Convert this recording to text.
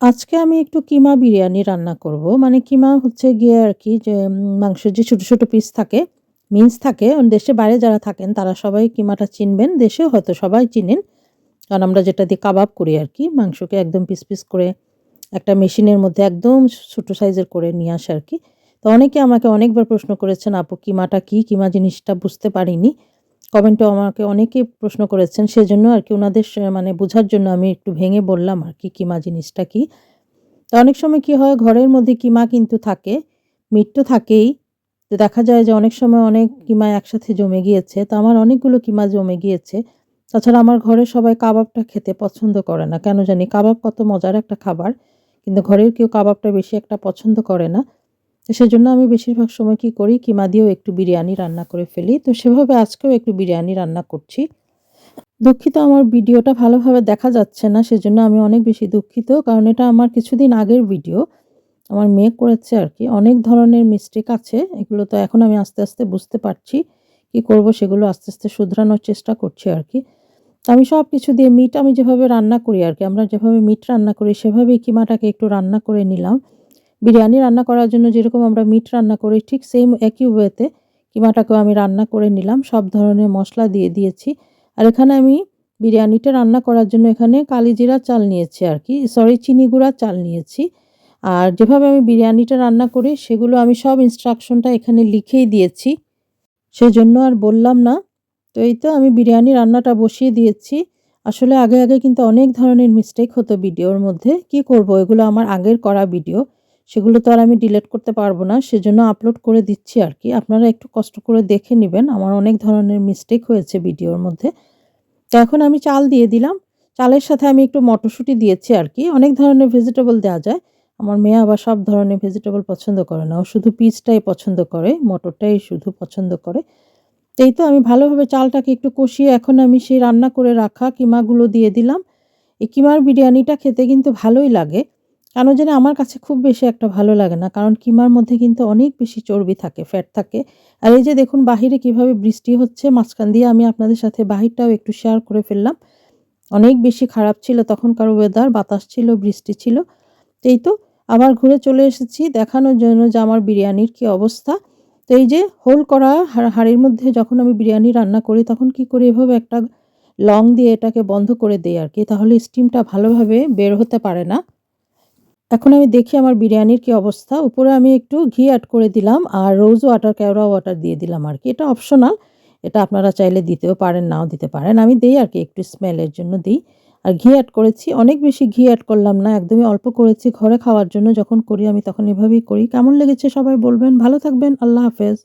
আজকে আমি একটু কিমা বিরিয়ানি রান্না করব। মানে কিমা হচ্ছে গিয়ে আর কি যে মাংসের যে ছোটো ছোটো পিস থাকে, মিন্স থাকে দেশে বাইরে যারা থাকেন তারা সবাই কিমাটা চিনবেন। দেশেও হয়তো সবাই চিনেন। কারণ আমরা যেটা দিয়ে কাবাব করি আর কি। মাংসকে একদম পিস, পিস করে একটা মেশিনের মধ্যে একদম ছোট সাইজের করে নিয়ে আসে আর কি। তো অনেকে আমাকে অনেকবার প্রশ্ন করেছেন, "আপু কিমাটা কি? কিমা জিনিসটা বুঝতে পারিনি।" কমেন্টেও আমাকে অনেকেই প্রশ্ন করেছেন। সেজন্য আর কি ওনাদের মানে বোঝার জন্য আমি একটু ভেঙে বললাম আর কি কিমা জিনিসটা কি। তো অনেক সময় কি হয় ঘরের মধ্যে কিমা কিন্তু থাকে, মিট তো থাকেই। তো দেখা যায় যে অনেক সময় অনেক কিমা একসাথে জমে গিয়েছে। তো আমার অনেকগুলো কিমা জমে গিয়েছে। তাছাড়া আমার ঘরে সবাই কাবাবটা খেতে পছন্দ করে না। কেন জানি কাবাব কত মজার একটা খাবার। কিন্তু ঘরের কেউ কাবাবটা বেশি একটা পছন্দ করে না। তো সেজন্য আমি বেশিরভাগ সময় কি করি কিমা দিয়েও একটু বিরিয়ানি রান্না করে ফেলি। তো সেভাবে আজকেও একটু বিরিয়ানি রান্না করছি। দুঃখিত আমার ভিডিওটা ভালোভাবে দেখা যাচ্ছে না সেজন্য আমি অনেক বেশি দুঃখিত। কারণ এটা আমার কিছুদিন আগের ভিডিও। আমার মেয়ে করেছে আর কি অনেক ধরনের মিস্টেক আছে। এগুলো তো এখন আমি আস্তে, আস্তে বুঝতে পারছি। কি করব সেগুলো আস্তে, আস্তে শুধরানোর চেষ্টা করছি আরকি। তো আমি সব কিছু দিয়ে মিট আমি যেভাবে রান্না করি আর কি আমরা যেভাবে মিট রান্না করি সেভাবেই কিমাটাকে একটু রান্না করে নিলাম। বিরিয়ানি রান্না করার জন্য যেরকম আমরা মিট রান্না করি ঠিক সেম একই ওয়েতে কিমাটাকেও আমি রান্না করে নিলাম। সব ধরনের মশলা দিয়ে দিয়েছি। আর এখানে আমি বিরিয়ানিটা রান্না করার জন্য এখানে কালিজিরা চাল নিয়েছি আর কি সরি চিনি গুঁড়ার চাল নিয়েছি। আর যেভাবে আমি বিরিয়ানিটা রান্না করি সেগুলো আমি সব ইনস্ট্রাকশনটা এখানে লিখেই দিয়েছি। সেজন্য আর বললাম না। তো এই তো আমি বিরিয়ানি রান্নাটা বসিয়ে দিয়েছি। আসলে আগে, আগে কিন্তু অনেক ধরনের মিস্টেক হতো ভিডিওর মধ্যে। কি করব এগুলো আমার আগের করা ভিডিও। সেগুলো তো আর আমি ডিলিট করতে পারব না। সেজন্য আপলোড করে দিচ্ছি আর কি আপনারা একটু কষ্ট করে দেখে নেবেন আমার অনেক ধরনের মিস্টেক হয়েছে ভিডিওর মধ্যে। তো এখন আমি চাল দিয়ে দিলাম। চালের সাথে আমি একটু মটরশুঁটি দিয়েছি আর কি অনেক ধরনের ভেজিটেবল দেওয়া যায়। আমার মেয়ে আবার সব ধরনের ভেজিটেবল পছন্দ করে না। ও শুধু পিসটাই পছন্দ করে, মটরটাই শুধু পছন্দ করে। এই তো আমি ভালোভাবে চালটাকে একটু কষিয়ে এখন আমি সেই রান্না করে রাখা কিমাগুলো দিয়ে দিলাম। এই কিমার বিরিয়ানিটা খেতে কিন্তু ভালোই লাগে। কেন জানি আমার কাছে খুব বেশি একটা ভালো লাগে না। কারণ কিমার মধ্যে কিন্তু অনেক বেশি চর্বি থাকে, ফ্যাট থাকে। আর এই যে দেখুন বাহিরে কীভাবে বৃষ্টি হচ্ছে মাঝখান দিয়ে আমি আপনাদের সাথে বাহিরটাও একটু শেয়ার করে ফেললাম। অনেক বেশি খারাপ ছিল তখনকার ওয়েদার, বাতাস ছিল, বৃষ্টি ছিল। এই তো আবার ঘুরে চলে এসেছি দেখানোর জন্য যে আমার বিরিয়ানির কি অবস্থা। তো এই যে হোল করা হাঁড়ির মধ্যে যখন আমি বিরিয়ানি রান্না করি তখন কি করি এভাবে একটা লং দিয়ে এটাকে বন্ধ করে দেই আরকি। তাহলে স্টিমটা ভালোভাবে বের হতে পারে না। এখন আমি দেখি আমার বিরিয়ানির কি অবস্থা। উপরে আমি একটু ঘি অ্যাড করে দিলাম আর রোজ ওয়াটার, কেওড়া ওয়াটার দিয়ে দিলাম আর কি এটা অপশনাল। এটা আপনারা চাইলে দিতেও পারেন, নাও দিতে পারেন। আমি দিই আর কি একটু স্মেলের জন্য দিই আর ঘি অ্যাড করেছি। অনেক বেশি ঘি অ্যাড করলাম না। একদমই অল্প করেছি ঘরে খাওয়ার জন্য যখন করি আমি তখন এভাবেই করি। কেমন লেগেছে সবাই বলবেন। ভালো থাকবেন। আল্লাহ হাফেজ।